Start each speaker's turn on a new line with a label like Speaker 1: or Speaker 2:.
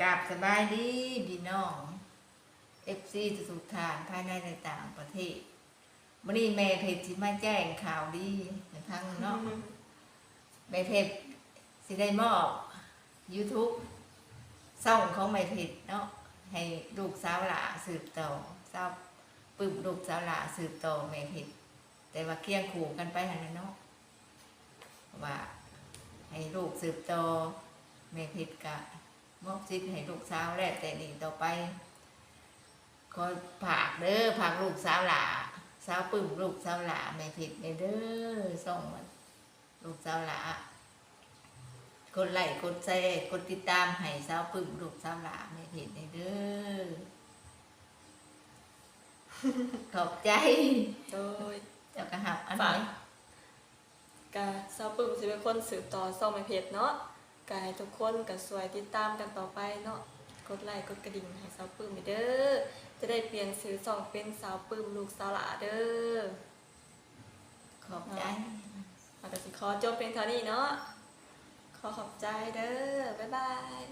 Speaker 1: กราบสบายดีพี่น้องเอฟซีสุดทานภายในในต่างประเทศวันนี้แม่เพจสิมาแจ้งข่าวดีในทางเนาะแม่เพจสิได้มอบ YouTube ซ่องของแม่เพจเนาะให้ลูกสาวหลาสืบต่อสาวปึ้มลูกสาวหลาสืบต่อแม่เพจแต่ว่าเคียงขู่กันไปหันนะเนาะว่าให้ลูกสืบต่อแม่เพชรกะ มอบสิทธิ์ให้ลูกสาวแหละแต่นี่ต่อไปก็ผากเด้อผากลูกสาวหลาสาวปึ้มลูกสาวหลาแม่เพชรเด้อส่งมันลูกสาวหลากดไลค์กดแชร์กดติดตามให้สาวปึ้มลูกสาวหลาแม่เพชรเด้อขอบใจ
Speaker 2: โดย
Speaker 1: เจ้ากระหับอันไหน
Speaker 2: ฝากกาซาวปึ้มสิเป็นคนสืบต่อซ่องไม่เพจเนาะ กายทุกคนก็สวยติดตามกันต่อไปเนาะกดไลค์กดกระดิ่งให้สาวปึ้มเด้อจะได้เปลี่ยนซื้อซ่องเป็นสาวปึ้มลูกสาวหลาเด้อ
Speaker 1: ขอบใจ
Speaker 2: อาจจะสิขอจบเพียงเท่านี้เนาะขอขอบใจเด้อบ๊ายบาย